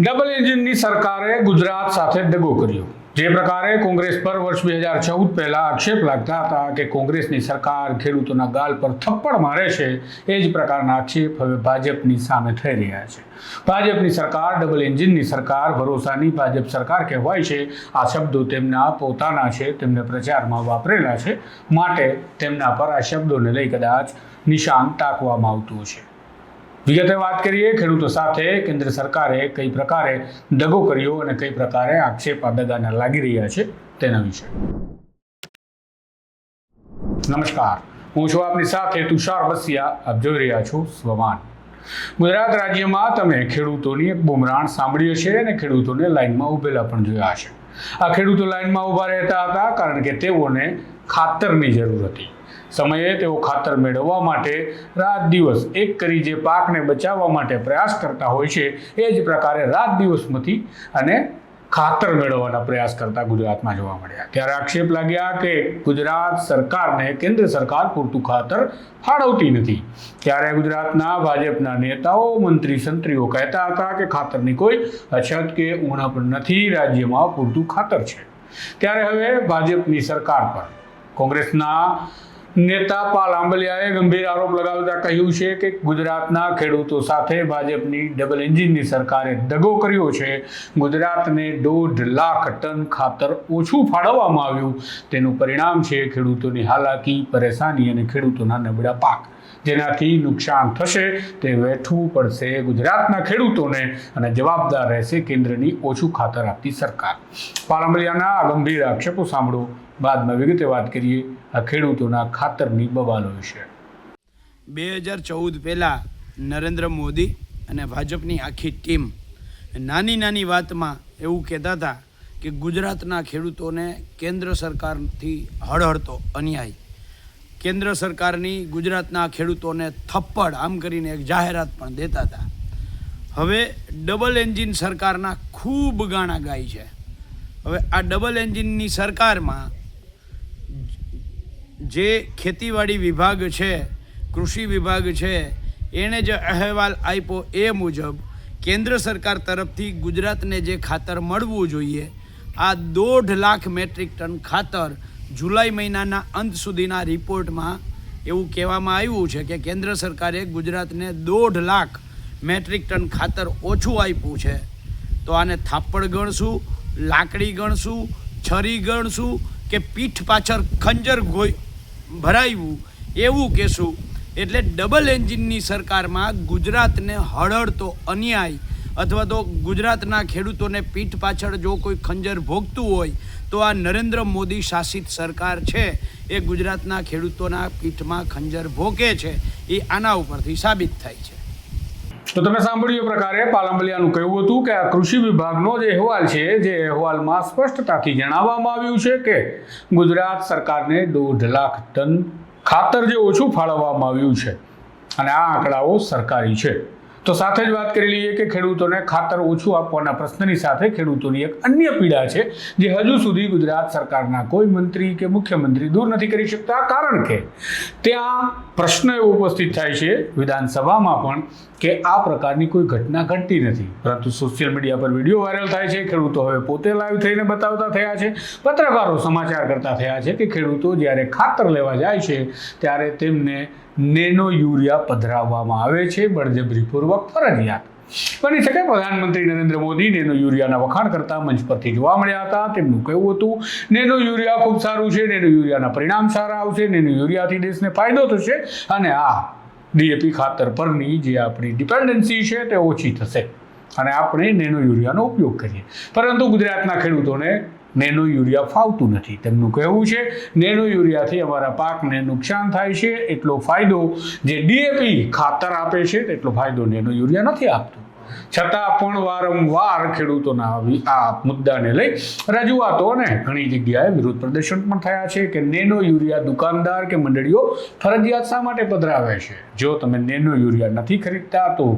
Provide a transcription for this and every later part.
Double એન્જિનની સરકારે ગુજરાત સાથે દગો કર્યો. જે પ્રકારે કોંગ્રેસ પર વર્ષ બે હજાર ચૌદ પહેલા આક્ષેપ લાગતા હતા કે કોંગ્રેસની સરકાર ખેડૂતોના ગાલ પર થપ્પડ મારે છે, એ જ પ્રકારના આક્ષેપ હવે ભાજપની સામે થઈ રહ્યા છે. ભાજપની સરકાર, ડબલ એન્જિનની સરકાર, ભરોસાની ભાજપ સરકાર કહેવાય છે. આ શબ્દો તેમના પોતાના છે, તેમને પ્રચારમાં વાપરેલા છે. માટે તેમના પર આ શબ્દોને લઈ કદાચ નિશાન તાકવામાં આવતું છે વિગતે વાત કરીએ, ખેડૂતો સાથે કેન્દ્ર સરકારે કઈ પ્રકારે દગો કર્યો અને કઈ પ્રકારે આક્ષેપ આ દગાના લાગી રહ્યા છે તેના વિશે. નમસ્કાર, હું છું આપની સાથે તુષાર બસિયા, આપ જોઈ રહ્યા છો સ્વમાન. ગુજરાત રાજ્યમાં તમે ખેડૂતોની એક બુમરાણ સાંભળી હશે અને ખેડૂતોને લાઇનમાં ઊભેલા પણ જોયા હશે. આ ખેડૂતો લાઇનમાં ઊભા રહેતા હતા કારણ કે તેઓને ખાતરની જરૂર હતી. સમયે તેઓ ખાતર મેળવવા માટે રાત દિવસ એક કરી જે પાકને બચાવવા માટે પ્રયાસ કરતા હોય છે, એ જ પ્રકારે રાત દિવસમાંથી અને ખાતર મેળવવાના પ્રયાસ કરતા ગુજરાતમાં જોવા મળ્યા. ત્યારે આક્ષેપ લાગ્યા કે ગુજરાત સરકારને કેન્દ્ર સરકાર પૂરતું ખાતર ફાળવતી નથી. ત્યારે ગુજરાતના ભાજપના નેતાઓ, મંત્રી, સંત્રીઓ કહેતા હતા કે ખાતરની કોઈ અછત કે ઉણપ નથી, રાજ્યમાં પૂરતું ખાતર છે. ત્યારે હવે ભાજપની સરકાર પર કોંગ્રેસના નેતા પાલ આંબલિયાએ ગંભીર આરોપ લગાવતા કહ્યું છે કે ગુજરાતના ખેડૂતો સાથે ભાજપની ડબલ એન્જિનની સરકારે દગો કર્યો છે. ગુજરાતને દોઢ લાખ ટન ખાતર ઓછું ફાળવવામાં આવ્યું. તેનું પરિણામ છે ખેડૂતોની હાલાકી, પરેશાની અને ખેડૂતોના નબળા પાક. જેનાથી નુકસાન થશે તે વેઠવું પડશે ગુજરાતના ખેડૂતોને અને જવાબદાર રહેશે કેન્દ્રની ઓછું ખાતર આપતી સરકાર. પાલંબલિયાના આ ગંભીર આક્ષેપો સાંભળો. બાદમાં વિગતે વાત કરીએ આ ખેડૂતોના ખાતરની બબાલો વિશે. બે હજાર ચૌદ પહેલાં નરેન્દ્ર મોદી અને ભાજપની આખી ટીમ નાની નાની વાતમાં એવું કહેતા હતા કે ગુજરાતના ખેડૂતોને કેન્દ્ર સરકારથી હળહળતો અન્યાય કેન્દ્ર સરકારની ગુજરાતના ખેડૂતોને થપ્પડ આમ કરીને એક જાહેરાત પણ દેતા હતા. હવે ડબલ એન્જિન સરકારના ખૂબ ગાણા ગાય છે. હવે આ ડબલ એન્જિનની સરકારમાં જે ખેતીવાડી વિભાગ છે, કૃષિ વિભાગ છે, એણે જે અહેવાલ આપ્યો એ મુજબ કેન્દ્ર સરકાર તરફથી ગુજરાતને જે ખાતર મળવું જોઈએ, આ દોઢ લાખ મેટ્રિક ટન ખાતર જુલાઈ મહિનાના અંત સુધીના રિપોર્ટમાં એવું કહેવામાં આવ્યું છે કે કેન્દ્ર સરકારે ગુજરાતને દોઢ લાખ મેટ્રિક ટન ખાતર ઓછું આપ્યું છે. તો આને થાપડ ગણશું, લાકડી ગણશું, છરી ગણશું કે પીઠ પાછળ ખંજર ગોઈ ભરાયું એવું કહેશું. એટલે ડબલ એન્જિનની સરકારમાં ગુજરાતને હળહળતો અન્યાય અથવા તો ગુજરાતના ખેડૂતોને પીઠ પાછળ જો કોઈ ખંજર ભોગતું હોય, તો આ નરેન્દ્ર મોદી શાસિત સરકાર છે. એ ગુજરાતના ખેડૂતોના પીઠમાં ખંજર ભોગે છે. એ આના ઉપરથી સાબિત થાય છે. તો તમે સાંભળ્યું પ્રકારે પાલંબલિયાનું કહેવું હતું કે આ કૃષિ વિભાગનો જે અહેવાલ છે, જે અહેવાલમાં સ્પષ્ટતાથી જણાવવામાં આવ્યું છે કે ગુજરાત સરકારને દોઢ લાખ ટન ખાતર જે ઓછું ફાળવવામાં આવ્યું છે. અને આ આંકડાઓ સરકારી છે. તો સાથે જ વાત કરી લઈએ કે ખેડૂતોને ખાતર ઓછું આપવાના પ્રશ્નની સાથે ખેડૂતોની એક અન્ય પીડા છે, જે હજુ સુધી ગુજરાત સરકારના કોઈ મંત્રી કે મુખ્યમંત્રી દૂર નથી કરી શકતા. કારણ કે ત્યાં પ્રશ્ન એવો ઉપસ્થિત થાય છે વિધાનસભામાં પણ કે આ પ્રકારની કોઈ ઘટના ઘટતી નથી. પરંતુ સોશિયલ મીડિયા પર વીડિયો વાયરલ થાય છે, ખેડૂતો હવે પોતે લાઈવ થઈને બતાવતા થયા છે. પત્રકારો સમાચાર કરતા થયા છે કે ખેડૂતો જ્યારે ખાતર લેવા જાય છે, ત્યારે તેમને નેનો યુરિયા પધરાવવામાં આવે છે, બળજબરીપૂર્વક ફરજિયાત. બની શકે પ્રધાનમંત્રી નરેન્દ્ર મોદી નેનો યુરિયાના વખાણ કરતા મંચ પરથી જોવા મળ્યા હતા. તેમનું કહેવું હતું, નેનો યુરિયા ખૂબ સારું છે, નેનો યુરિયાના પરિણામ સારા આવશે, નેનો યુરિયાથી દેશને ફાયદો થશે અને આ ડીએપી ખાતર પરની જે આપણી ડિપેન્ડન્સી છે તે ઓછી થશે. અને આપણે નેનો યુરિયાનો ઉપયોગ કરીએ. પરંતુ ગુજરાતના ખેડૂતોને નેનો યુરિયા ફાવતું નથી. તેમનું કહેવું છે, નેનો યુરિયાથી અમારા પાકને નુકસાન થાય છે, એટલો ફાયદો જે ડીએપી ખાતર આપે છે, તેટલો ફાયદો નેનો યુરિયા નથી આપતું. છતાં પણ વારંવાર ખેડૂતોના આ મુદ્દાને લઈ રજૂઆતો અને ઘણી જગ્યાએ વિરોધ પ્રદર્શન પણ થયા છે કે નેનો યુરિયા દુકાનદાર કે મંડળીઓ ફરજિયાત શા માટે પધરાવે છે? જો તમે નેનો યુરિયા નથી ખરીદતા તો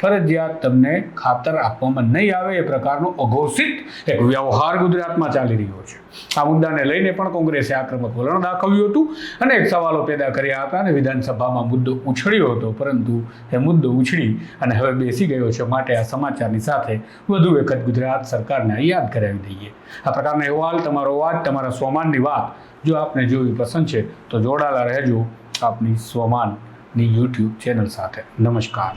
ફરજિયાત તમને ખાતર આપવામાં નહીં આવે એ પ્રકારનો અઘોષિત એક વ્યવહાર ગુજરાતમાં ચાલી રહ્યો છે. આ મુદ્દાને લઈને પણ કોંગ્રેસે આક્રમક વલણ દાખવ્યું હતું અને એક સવાલો પેદા કર્યા હતા અને વિધાનસભામાં મુદ્દો ઉછળ્યો હતો પરંતુ એ મુદ્દો ઉછળી અને હવે બેસી ગયો છે માટે આ સમાચારની સાથે વધુ વખત ગુજરાત સરકારને યાદ કરાવી દઈએ. આ પ્રકારના અહેવાલ, તમારો અવાજ, તમારા સ્વમાનની વાત જો આપને જોવી પસંદ છે, તો જોડાયેલા રહેજો આપની સ્વમાનની યુટ્યુબ ચેનલ સાથે. નમસ્કાર.